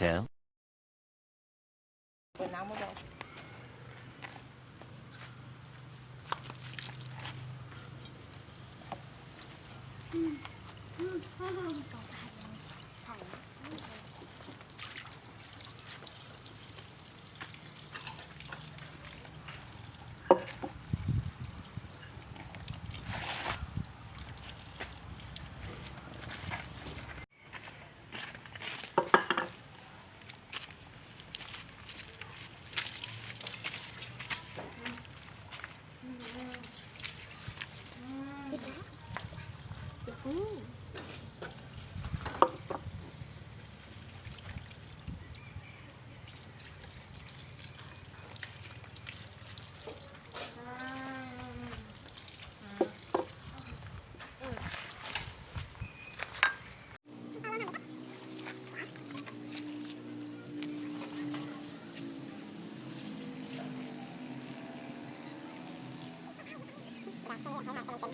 Later. าข้างในเราจะเป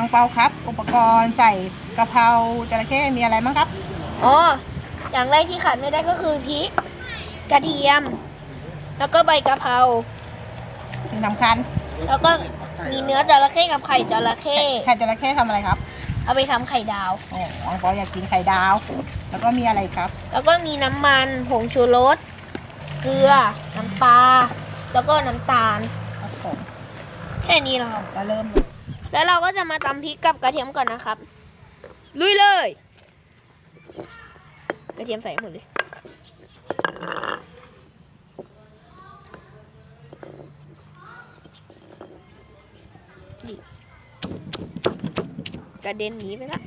าครับ อุปกรณ์ใส่กะเพราจระเข้มีอะไรบ้างครับ อ๋อ อย่างแรกที่ขาดไม่ได้ก็คือพริก กระเทียม แล้วก็ใบกะเพรา สิ่งสำคัญแล้วก็มีเนื้อจระเข้กับไข่จระเข้ไข่จระเข้ทำอะไรครับเอาไปทำไข่ดาว โอ้อังเปาอยากกินไข่ดาว แล้วก็มีอะไรครับแล้วก็มีน้ำมันผงชูรสเกลือ น้ำปลาแล้วก็น้ำตาลครับผมแค่นี้แหละครับ จะเริ่มเลย แล้วเราก็จะมาตำพริกกับกระเทียมก่อนนะครับ ลุยเลย กระเทียมใส่หมดเลยนี่กระเด็นหนีไปละ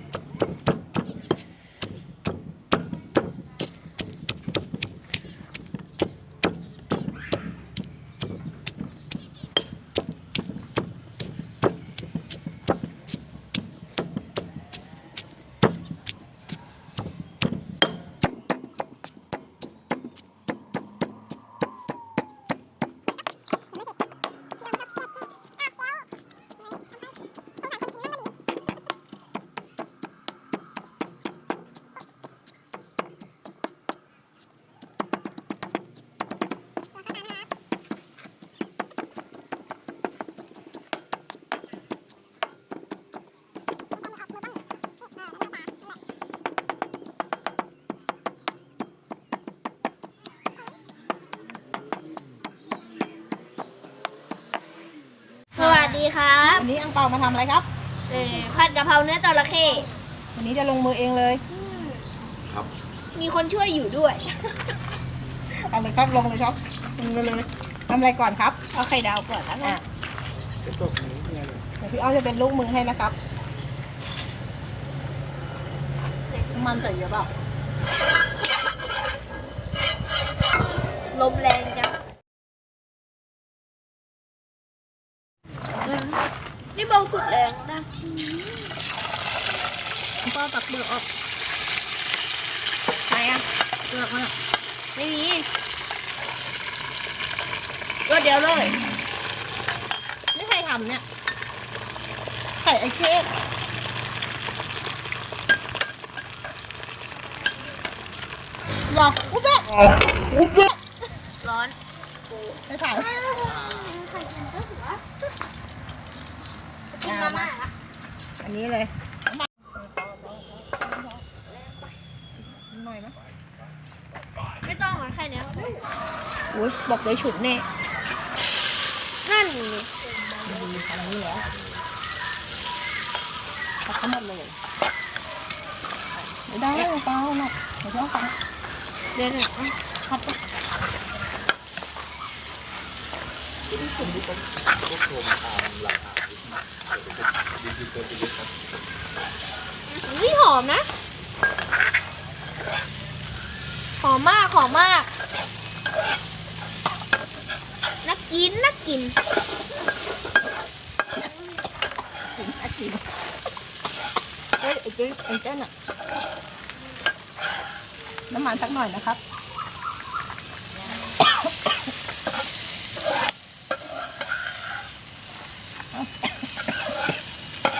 ดีครับวันนี้อังเปามาทำอะไรครับเอ่อผัดกะเพราเนื้อจระเข้วันนี้จะลงมือเองเลยมีคนช่วยอยู่ด้วยเอาเลยครับลงเลยครับลงเลยเลยทำอะไรก่อนครับเอาไข่ดาวก่อนแล้วกัอะนเดี๋ยวพี่อ้อมจะเป็นลูกมือให้นะครับน้ำมันใส่เยอะเปล่าลมแรงจังอืมนี่เบา สุดแรงนะอังเปาตักเบือกออกไหนอะเบือกมันอะไม่มีก็เดี๋ยวเลย นี่ใครทำเนี่ยไข่ไอ้เค้กหรออุ๊บเนี่ยอุ๊บเนี่ยร้อนไม่ถ่าย กินมาม่า อั นนี้เลยหน่อยไหมไม่ต้องอะแค่เนี้ยอุ้ยบอกเลยฉุดแน่นั่นไงอันนี้เหรอตัดทั้งหมดเลยไม่ได้เปล่าหนักเดี๋ยวเดี๋ยวฟังเดี๋ยวหน่อยอะคัดไปอุ้ ยหอมนะ หอมมาก หอมมากน่ากินน่ากินกินอากินเฮ้ยไอ้เจ๊ไอ้เจ้นอะน้ำมันสักหน่อยนะครับ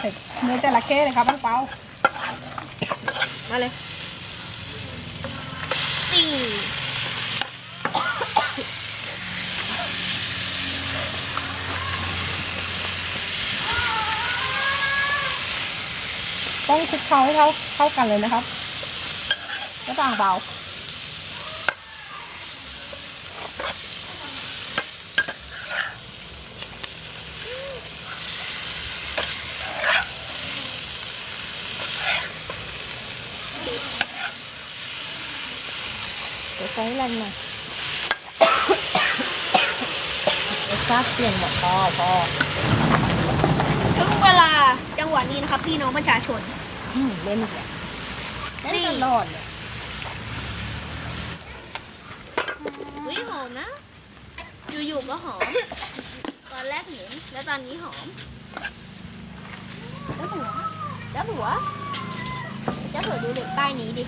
ใส่เนื้อจระเข้เลยครับน้องเปามาเลยสี่ต้องคลุกเคล้าให้เข้าเข้ากันเลยนะครับก็ต่างเบา ดี๋ยวใช้แรงหน่อยรสชาติเปลี่ยนหมดพอพอถึงเวลาจังหวะนี้นะครับ พี่น้องประชาชน อืมเล่นอีกแล้วเล่นตลอดเลยอุ้ยหอมนะ อยู่ๆก็หอม ตอนแรกเหม็นแล้วตอนนี้หอมเจ้าหัวเจ้าหัวเจ้าหัวดูเด็กใต้นี้ดิ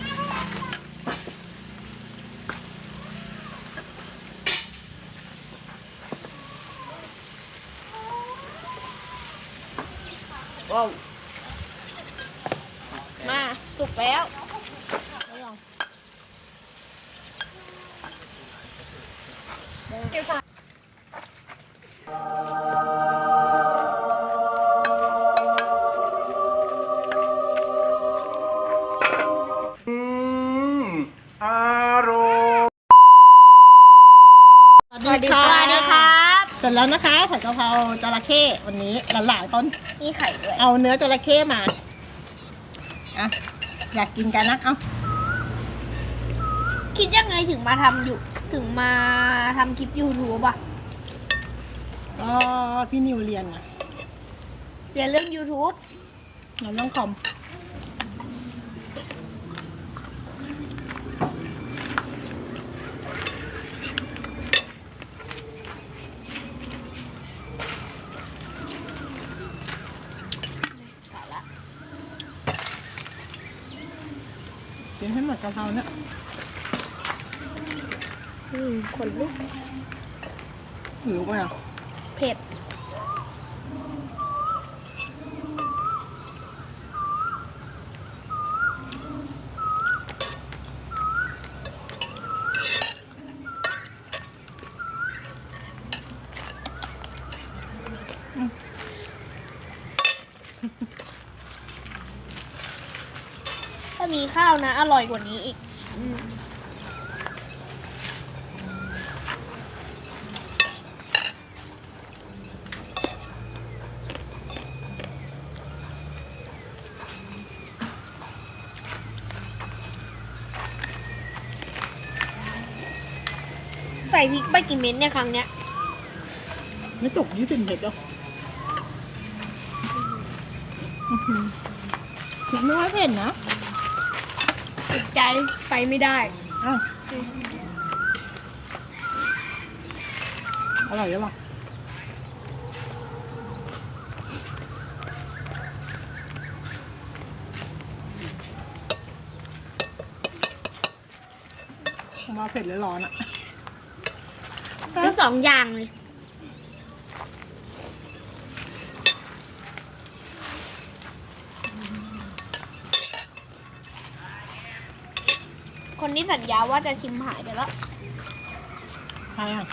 ว้าวมาสุกแล้วอ สร็จแล้วนะคะผัดกะเพราจระเข้วันนี้หลานๆต้นมีไข่ด้วยเอาเนื้อจระเข้มาอะอยากกินกันนะเอาคิดยังไงถึงมาทำอยู่ถึงมาทำคลิปยูทูบอะก็พี่นิวเรียนนะเรียนเรื่อง YouTube เราต้องคอม กินให้หมดกะเพราเนี่ยอืมขนลุกหิวไหมอะเผ็ดถ้า มีข้าวนะ อร่อยกว่านี้อีกใส่พริกไปกี่เม็ดเนี่ยครั้งเนี้ยไม่ตกยี่สิบเม็ดหรอกอื้อหือถึงไม่ว่าเผ็ดนะ ติดใจไปไม่ได้ อ้าวอร่อยหรือเปล่าของเราเผ็ดหรือร้อนอะทั้งสองอย่างเลย คนที่สัญญาว่าจะชิมหายไปแล้ว ใครอะ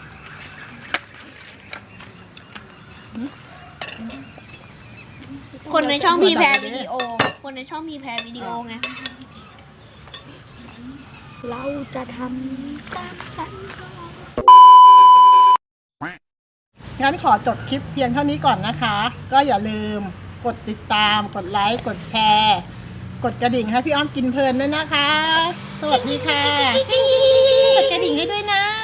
คนในช่องพีแพรวิดีโอ คนในช่องพีแพรวิดีโอไง เราจะทำตามฉันงั้นขอจบคลิปเพียงเท่านี้ก่อนนะคะ ก็อย่าลืมกดติดตาม กดไลค์ กดแชร์ กดกระดิ่งให้พี่อ้อมกินเพลินด้วยนะคะ สวัสดีค่ะกดกระดิ่งให้ด้วยนะบ